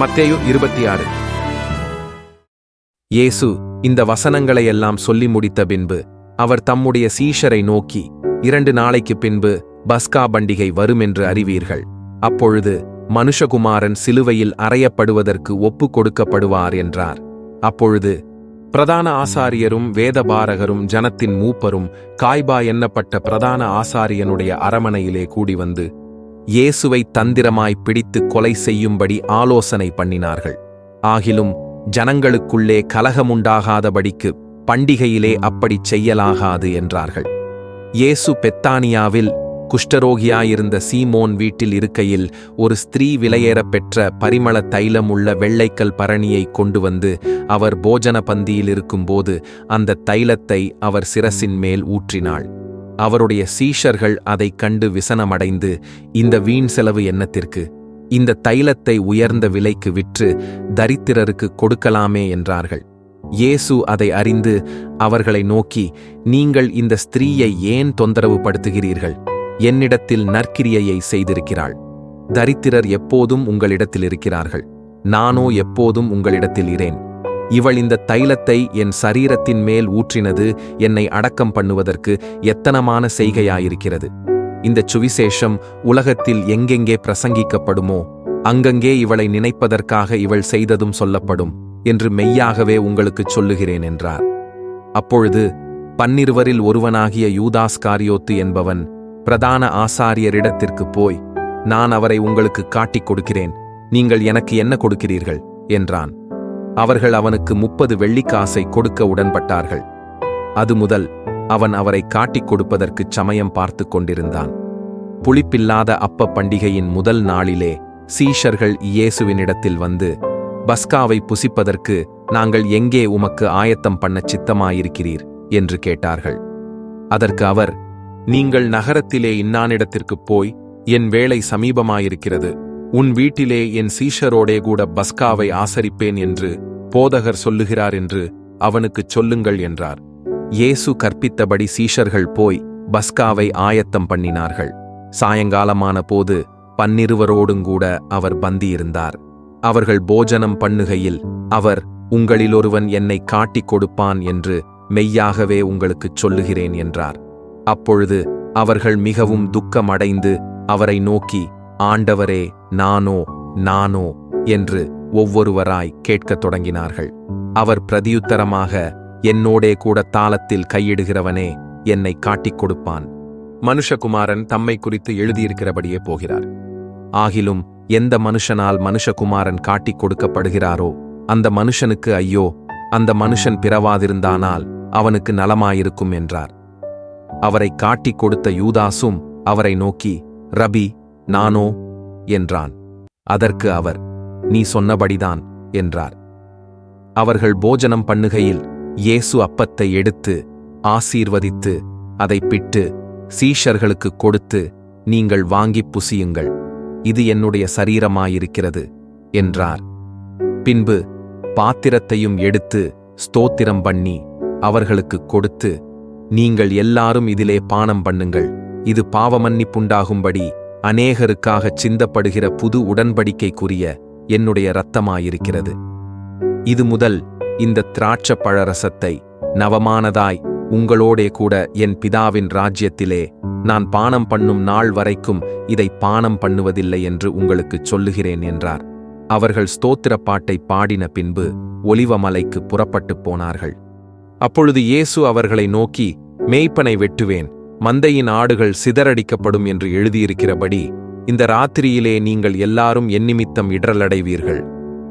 மத்தேயு இருபத்தி ஆறு இயேசு இந்த வசனங்களையெல்லாம் சொல்லி முடித்த பின்பு அவர் தம்முடைய சீஷரை நோக்கி இரண்டு நாளைக்கு பின்பு பஸ்கா பண்டிகை வரும் என்று அறிவீர்கள். அப்பொழுது மனுஷகுமாரன் சிலுவையில் அறையப்படுவதற்கு ஒப்புக் கொடுக்கப்படுவார் என்றார். அப்பொழுது பிரதான ஆசாரியரும் வேதபாரகரும் ஜனத்தின் மூப்பரும் காய்பா எண்ணப்பட்ட பிரதான ஆசாரியனுடைய அரமனையிலே கூடி வந்து இயேசுவை தந்திரமாய் பிடித்து கொலை செய்யும்படி ஆலோசனை பண்ணினார்கள். ஆகிலும் ஜனங்களுக்குள்ளே கலகமுண்டாகாதபடிக்கு பண்டிகையிலே அப்படிச் செய்யலாகாது என்றார்கள். இயேசு பெத்தானியாவில் குஷ்டரோகியாயிருந்த சீமோன் வீட்டில் இருக்கையில் ஒரு ஸ்திரீ விலையேறப் பெற்ற பரிமள தைலம் உள்ள வெள்ளைக்கல் பரணியை கொண்டு வந்து அவர் போஜன பந்தியில் இருக்கும்போது அந்த தைலத்தை அவர் சிரசின் மேல் ஊற்றினாள். அவருடைய சீஷர்கள் அதைக் கண்டு விசனமடைந்து இந்த வீண் செலவு என்னத்திற்கு? இந்த தைலத்தை உயர்ந்த விலைக்கு விற்று தரித்திரருக்கு கொடுக்கலாமே என்றார்கள். இயேசு அதை அறிந்து அவர்களை நோக்கி நீங்கள் இந்த ஸ்திரீயை ஏன் தொந்தரவு படுத்துகிறீர்கள்? என்னிடத்தில் நற்கிரியையை செய்திருக்கிறாள். தரித்திரர் எப்போதும் உங்களிடத்தில் இருக்கிறார்கள். நானோ எப்போதும் உங்களிடத்தில் இரேன் இவள் இந்த தைலத்தை என் சரீரத்தின் மேல் ஊற்றினது என்னை அடக்கம் பண்ணுவதற்கு எத்தனமான செய்கையாயிருக்கிறது. இந்த சுவிசேஷம் உலகத்தில் எங்கெங்கே பிரசங்கிக்கப்படுமோ அங்கங்கே இவளை நினைப்பதற்காக இவள் செய்ததும் சொல்லப்படும் என்று மெய்யாகவே உங்களுக்குச் சொல்லுகிறேன் என்றார். அப்பொழுது பன்னிருவரில் ஒருவனாகிய யூதாஸ் காரியோத்து என்பவன் பிரதான ஆசாரியரிடத்திற்குப் போய் நான் அவரை உங்களுக்கு காட்டிக் கொடுக்கிறேன் நீங்கள் எனக்கு என்ன கொடுக்கிறீர்கள்? என்றான். அவர்கள் அவனுக்கு முப்பது வெள்ளிக்காசை கொடுக்க உடன்பட்டார்கள். அது முதல் அவன் அவரை காட்டிக் கொடுப்பதற்குச் சமயம் பார்த்து கொண்டிருந்தான். புளிப்பில்லாத அப்ப பண்டிகையின் முதல் நாளிலே சீஷர்கள் இயேசுவினிடத்தில் வந்து பஸ்காவை புசிப்பதற்கு நாங்கள் எங்கே உமக்கு ஆயத்தம் பண்ண சித்தமாயிருக்கிறீர்? என்று கேட்டார்கள். அதற்கு அவர் நீங்கள் நகரத்திலே இன்னானிடத்திற்குப் போய் என் வேலை சமீபமாயிருக்கிறது. உன் வீட்டிலே என் சீஷரோடே கூட பஸ்காவை ஆசரிப்பேன் என்று போதகர் சொல்லுகிறார் என்று அவனுக்குச் சொல்லுங்கள் என்றார். இயேசு கற்பித்தபடி சீஷர்கள் போய் பஸ்காவை ஆயத்தம் பண்ணினார்கள். சாயங்காலமான போது பன்னிருவரோடுங்கூட அவர் பந்தியிருந்தார். அவர்கள் போஜனம் பண்ணுகையில் அவர் உங்களிலொருவன் என்னை காட்டிக் கொடுப்பான் என்று மெய்யாகவே உங்களுக்குச் சொல்லுகிறேன் என்றார். அப்பொழுது அவர்கள் மிகவும் துக்கமடைந்து அவரை நோக்கி ஆண்டவரே நானோ நானோ என்று ஒவ்வொருவராய் கேட்கத் தொடங்கினார்கள். அவர் பிரதியுத்தரமாக என்னோடே கூட தாளத்தில் கையிடுகிறவனே என்னை காட்டிக் கொடுப்பான். மனுஷகுமாரன் தம்மை குறித்து எழுதியிருக்கிறபடியே போகிறார். ஆகிலும் எந்த மனுஷனால் மனுஷகுமாரன் காட்டிக் கொடுக்கப்படுகிறாரோ அந்த மனுஷனுக்கு ஐயோ அந்த மனுஷன் பிறவாதிருந்தானால் அவனுக்கு நலமாயிருக்கும் என்றார். அவரை காட்டிக் கொடுத்த யூதாசும் அவரை நோக்கி ரபி நானோ? என்றான். அதற்கு அவர் நீ சொன்னபடிதான் என்றார். அவர்கள் போஜனம் பண்ணுகையில் இயேசு அப்பத்தை எடுத்து ஆசீர்வதித்து அதை பிட்டு சீஷர்களுக்கு கொடுத்து நீங்கள் வாங்கிப் புசியுங்கள். இது என்னுடைய சரீரமாயிருக்கிறது என்றார். பின்பு பாத்திரத்தையும் எடுத்து ஸ்தோத்திரம் பண்ணி அவர்களுக்கு கொடுத்து நீங்கள் எல்லாரும் இதிலே பானம் பண்ணுங்கள். இது பாவமன்னிப்புண்டாகும்படி அநேகருக்காகச் சிந்தப்படுகிற புது உடன்படிக்கைக்குரிய என்னுடைய இரத்தமாயிருக்கிறது. இது முதல் இந்த திராட்ச பழரசத்தை நவமானதாய் உங்களோடே கூட என் பிதாவின் ராஜ்யத்திலே நான் பானம் பண்ணும் நாள் வரைக்கும் இதை பானம் பண்ணுவதில்லை என்று உங்களுக்குச் சொல்லுகிறேன் என்றார். அவர்கள் ஸ்தோத்திர பாட்டை பாடின பின்பு ஒலிவமலைக்கு புறப்பட்டுப் போனார்கள். அப்பொழுது இயேசு அவர்களை நோக்கி மேய்ப்பனை வெட்டுவேன். மந்தையின் ஆடுகள் சிதறடிக்கப்படும் என்று எழுதியிருக்கிறபடி இந்த ராத்திரியிலே நீங்கள் எல்லாரும் எந்நிமித்தம் இடரலடைவீர்கள்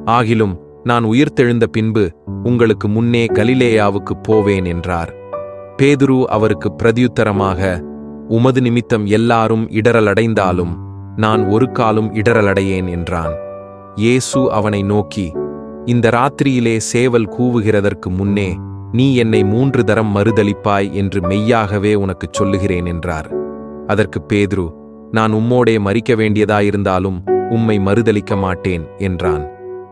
ஆகிலும் நான் உயிர்த்தெழுந்த பின்பு உங்களுக்கு முன்னே கலிலேயாவுக்குப் போவேன் என்றார். பேதுரு அவருக்கு பிரதியுத்தரமாக உமது நிமித்தம் எல்லாரும் இடரலடைந்தாலும் நான் ஒரு காலும் இடரலடையேன் என்றான். இயேசு அவனை நோக்கி இந்த ராத்திரியிலே சேவல் கூவுகிறதற்கு முன்னே நீ என்னை மூன்று தரம் மறுதலிப்பாய் என்று மெய்யாகவே உனக்குச் சொல்லுகிறேன் என்றார். அதற்கு பேதுரு நான் உம்மோடே மறிக்க வேண்டியதாயிருந்தாலும் உம்மை மறுதலிக்க மாட்டேன் என்றான்.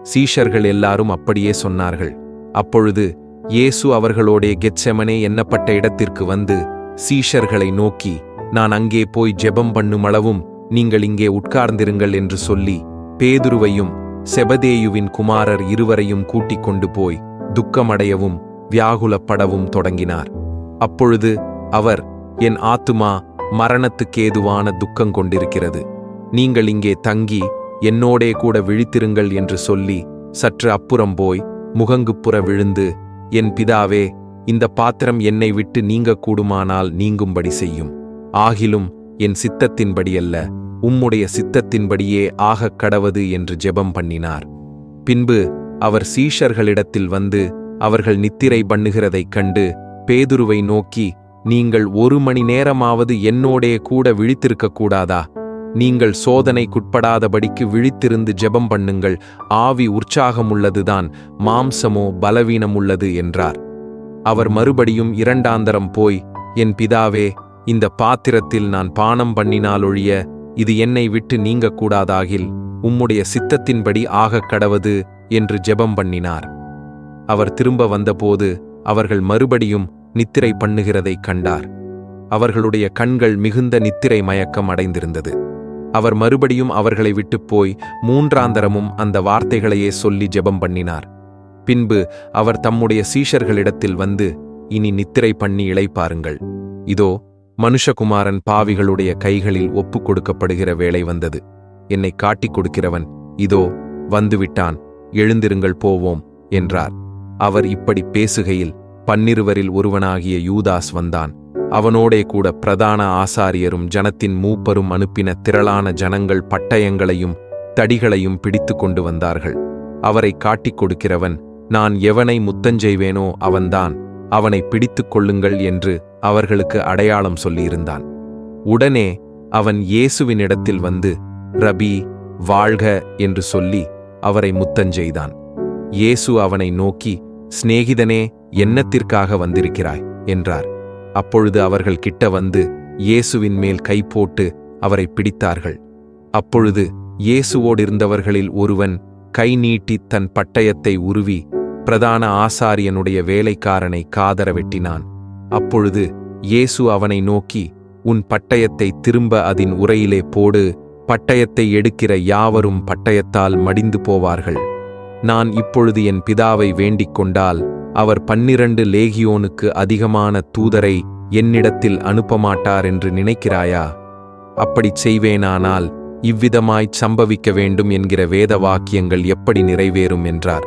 சீஷர்கள் எல்லாரும் அப்படியே சொன்னார்கள். அப்பொழுது இயேசு அவர்களோடே கெச்செமனே எண்ணப்பட்ட இடத்திற்கு வந்து சீஷர்களை நோக்கி நான் அங்கே போய் ஜெபம் பண்ணுமளவும் நீங்கள் இங்கே உட்கார்ந்திருங்கள் என்று சொல்லி பேதுருவையும் செபதேயுவின் குமாரர் இருவரையும் கூட்டிக் கொண்டு போய் துக்கமடையவும் வியாகுலப்படவும் தொடங்கினார். அப்பொழுது அவர் என் ஆத்துமா மரணத்துக்கேதுவான துக்கம் கொண்டிருக்கிறது. நீங்கள் இங்கே தங்கி என்னோடே கூட விழித்திருங்கள் என்று சொல்லி சற்று அப்புறம் போய் முகங்குப்புற விழுந்து என் பிதாவே இந்த பாத்திரம் என்னை விட்டு நீங்க கூடுமானால் நீங்கும்படி செய்யும். ஆகிலும் என் சித்தத்தின்படியல்ல உம்முடைய சித்தத்தின்படியே ஆகக் கடவது என்று ஜெபம் பண்ணினார். பின்பு அவர் சீஷர்களிடத்தில் வந்து அவர்கள் நித்திரை பண்ணுகிறதைக் கண்டு பேதுருவை நோக்கி நீங்கள் ஒரு மணி நேரமாவது என்னோடே கூட விழித்திருக்கக்கூடாதா நீங்கள் சோதனைக்குட்படாதபடிக்கு விழித்திருந்து ஜெபம் பண்ணுங்கள். ஆவி உற்சாகமுள்ளதுதான் மாம்சமோ பலவீனமுள்ளது என்றார். அவர் மறுபடியும் இரண்டாந்தரம் போய் என் பிதாவே இந்த பாத்திரத்தில் நான் பானம் பண்ணினாலொழிய இது என்னை விட்டு நீங்கக்கூடாதாகில் உம்முடைய சித்தத்தின்படி ஆகக் கடவது என்று ஜெபம் பண்ணினார். அவர் திரும்ப வந்தபோது அவர்கள் மறுபடியும் நித்திரை பண்ணுகிறதைக் கண்டார். அவர்களுடைய கண்கள் மிகுந்த நித்திரை மயக்கம் அடைந்திருந்தது. அவர் மறுபடியும் அவர்களை விட்டுப் போய் மூன்றாந்தரமும் அந்த வார்த்தைகளையே சொல்லி ஜெபம் பண்ணினார். பின்பு அவர் தம்முடைய சீஷர்களிடத்தில் வந்து இனி நித்திரை பண்ணி இழைப்பாருங்கள் இதோ மனுஷகுமாரன் பாவிகளுடைய கைகளில் ஒப்புக் கொடுக்கப்படுகிற வேளை வந்தது. என்னை காட்டிக் கொடுக்கிறவன் இதோ வந்துவிட்டான். எழுந்திருங்கள் போவோம் என்றார். அவர் இப்படி பேசுகையில் பன்னிருவரில் ஒருவனாகிய யூதாஸ் வந்தான். அவனோடே கூட பிரதான ஆசாரியரும் ஜனத்தின் மூப்பரும் அனுப்பின திரளான ஜனங்கள் பட்டயங்களையும் தடிகளையும் பிடித்து கொண்டு வந்தார்கள். அவரை காட்டிக் கொடுக்கிறவன் நான் எவனை முத்தஞ்செய்வேனோ அவன்தான் அவனை பிடித்துக் கொள்ளுங்கள் என்று அவர்களுக்கு அடையாளம் சொல்லியிருந்தான். உடனே அவன் இயேசுவினிடத்தில் வந்து ரபி வாழ்க என்று சொல்லி அவரை முத்தஞ்செய்தான். இயேசு அவனை நோக்கி சிநேகிதனே என்னத்திற்காக வந்திருக்கிறாய்? என்றார். அப்பொழுது அவர்கள் கிட்ட வந்து இயேசுவின் மேல் கை போட்டு அவரை பிடித்தார்கள். அப்பொழுது இயேசுவோடிருந்தவர்களில் ஒருவன் கை நீட்டி தன் பட்டயத்தை உருவி பிரதான ஆசாரியனுடைய வேலைக்காரனை காதர வெட்டினான் அப்பொழுது இயேசு அவனை நோக்கி உன் பட்டயத்தை திரும்ப அதன் உரையிலே போடு பட்டயத்தை எடுக்கிற யாவரும் பட்டயத்தால் மடிந்து போவார்கள். நான் இப்பொழுது என் பிதாவை வேண்டிக் கொண்டால் அவர் பன்னிரண்டு லேகியோனுக்கு அதிகமான தூதரை என்னிடத்தில் அனுப்பமாட்டார் என்று நினைக்கிறாயா? அப்படிச் செய்வேனானால் இவ்விதமாய்ச் சம்பவிக்க வேண்டும் என்கிற வேத வாக்கியங்கள் எப்படி நிறைவேறும் என்றார்.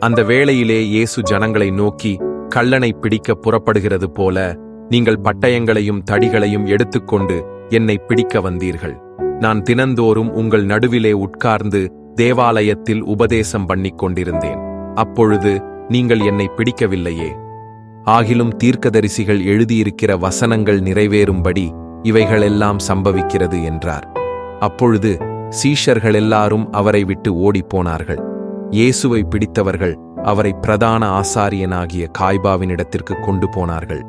அந்த வேளையிலே இயேசு ஜனங்களை நோக்கி கள்ளனை பிடிக்க புறப்படுகிறது போல நீங்கள் பட்டயங்களையும் தடிகளையும் எடுத்துக்கொண்டு என்னை பிடிக்க வந்தீர்கள். நான் தினந்தோறும் உங்கள் நடுவிலே உட்கார்ந்து தேவாலயத்தில் உபதேசம் பண்ணிக் கொண்டிருந்தேன் அப்பொழுது நீங்கள் என்னை பிடிக்கவில்லையே. ஆகிலும் தீர்க்கதரிசிகள் எழுதியிருக்கிற வசனங்கள் நிறைவேறும்படி இவைகளெல்லாம் சம்பவிக்கிறது என்றார். அப்பொழுது சீஷர்கள் எல்லாரும் அவரை விட்டு ஓடிப்போனார்கள். இயேசுவை பிடித்தவர்கள் அவரை பிரதான ஆசாரியனாகிய காய்பாவினிடத்திற்கு கொண்டு போனார்கள்.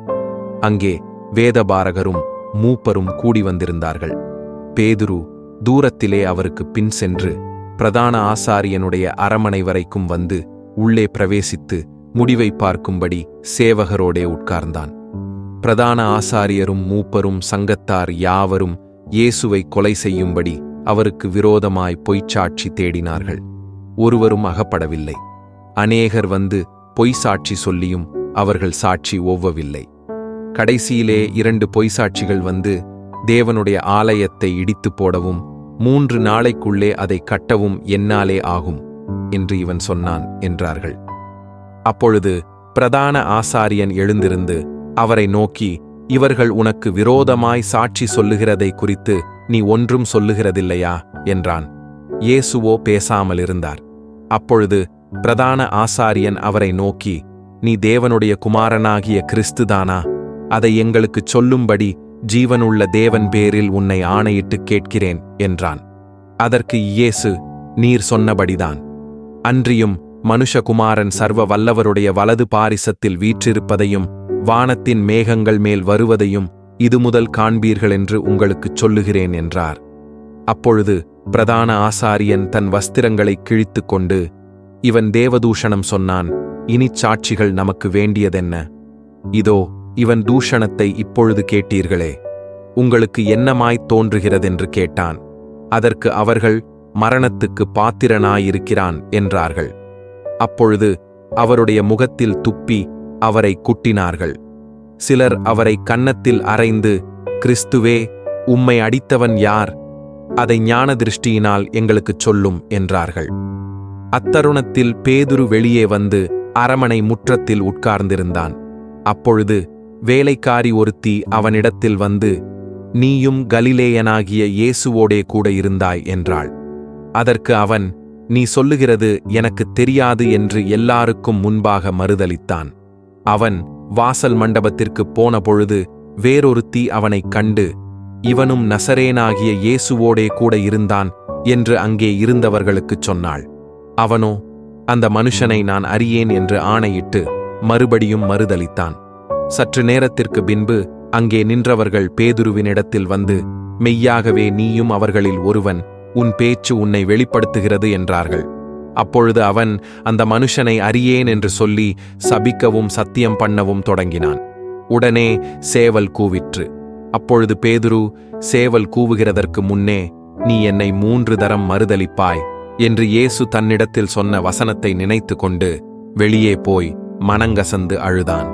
அங்கே வேதபாரகரும் மூப்பரும் கூடி வந்திருந்தார்கள். பேதுரு தூரத்திலே அவருக்கு பின் சென்று பிரதான ஆசாரியனுடைய அரமனை வரைக்கும் வந்து உள்ளே பிரவேசித்து முடிவை பார்க்கும்படி சேவகரோடே உட்கார்ந்தான். பிரதான ஆசாரியரும் மூப்பரும் சங்கத்தார் யாவரும் இயேசுவை கொலை செய்யும்படி அவருக்கு விரோதமாய் பொய்ச்சாட்சி தேடினார்கள். ஒருவரும் அகப்படவில்லை. அநேகர் வந்து பொய் சாட்சி சொல்லியும் அவர்கள் சாட்சி ஒவ்வவில்லை கடைசியிலே இரண்டு பொய்சாட்சிகள் வந்து தேவனுடைய ஆலயத்தை இடித்து போடவும் மூன்று நாளைக்குள்ளே அதை கட்டவும் என்னாலே ஆகும் என்று இவன் சொன்னான் என்றார்கள். அப்பொழுது பிரதான ஆசாரியன் எழுந்திருந்து அவரை நோக்கி இவர்கள் உனக்கு விரோதமாய் சாட்சி சொல்லுகிறதை குறித்து நீ ஒன்றும் சொல்லுகிறதில்லையா? என்றான். இயேசுவோ பேசாமலிருந்தார். அப்பொழுது பிரதான ஆசாரியன் அவரை நோக்கி நீ தேவனுடைய குமாரனாகிய கிறிஸ்துதானா? அதை எங்களுக்குச் சொல்லும்படி ஜீவனுள்ள தேவன் பேரில் உன்னை ஆணையிட்டுக் கேட்கிறேன் என்றான். அதற்கு இயேசு நீர் சொன்னபடிதான். அன்றியும் மனுஷகுமாரன் சர்வ வல்லவருடைய வலது பாரிசத்தில் வீற்றிருப்பதையும் வானத்தின் மேகங்கள் மேல் வருவதையும் இது முதல் காண்பீர்கள் என்று உங்களுக்குச் சொல்லுகிறேன் என்றார். அப்பொழுது பிரதான ஆசாரியன் தன் வஸ்திரங்களைக் கிழித்துக் கொண்டு இவன் தேவதூஷணம் சொன்னான் இனிச் சாட்சிகள் நமக்கு வேண்டியதென்ன? இதோ இவன் தூஷணத்தை இப்பொழுது கேட்டீர்களே உங்களுக்கு என்னமாய்த் தோன்றுகிறதென்று கேட்டான். அதற்கு அவர்கள் மரணத்துக்கு பாத்திரனாயிருக்கிறான் என்றார்கள். அப்பொழுது அவருடைய முகத்தில் துப்பி அவரை குட்டினார்கள். சிலர் அவரை கன்னத்தில் அறைந்து கிறிஸ்துவே உம்மை அடித்தவன் யார்? அதை ஞான திருஷ்டியினால் எங்களுக்குச் சொல்லும் என்றார்கள். அத்தருணத்தில் பேதுரு வெளியே வந்து அரமனை முற்றத்தில் உட்கார்ந்திருந்தான். அப்பொழுது வேலைக்காரி ஒருத்தி அவனிடத்தில் வந்து நீயும் கலிலேயனாகிய இயேசுவோடே கூட இருந்தாய் என்றாள். அதற்கு அவன் நீ சொல்லுகிறது எனக்குத் தெரியாது என்று எல்லாருக்கும் முன்பாக மறுதலித்தான். அவன் வாசல் மண்டபத்திற்குப் போன பொழுது வேறொருத்தி அவனைக் கண்டு இவனும் நசரேனாகிய இயேசுவோடே கூட இருந்தான் என்று அங்கே இருந்தவர்களுக்குச் சொன்னாள். அவனோ அந்த மனுஷனை நான் அறியேன் என்று ஆணையிட்டு மறுபடியும் மறுதலித்தான். சற்று நேரத்திற்கு பின்பு அங்கே நின்றவர்கள் பேதுருவினிடத்தில் வந்து மெய்யாகவே நீயும் அவர்களில் ஒருவன் உன் பேச்சு உன்னை வெளிப்படுத்துகிறது என்றார்கள். அப்பொழுது அவன் அந்த மனுஷனை அறியேன் என்று சொல்லி சபிக்கவும் சத்தியம் பண்ணவும் தொடங்கினான். உடனே சேவல் கூவிற்று. அப்பொழுது பேதுரு சேவல் கூவுகிறதற்கு முன்னே நீ என்னை மூன்று தரம் மறுதலிப்பாய் என்று இயேசு தன்னிடத்தில் சொன்ன வசனத்தை நினைத்து கொண்டு வெளியே போய் மனங்கசந்து அழுதான்.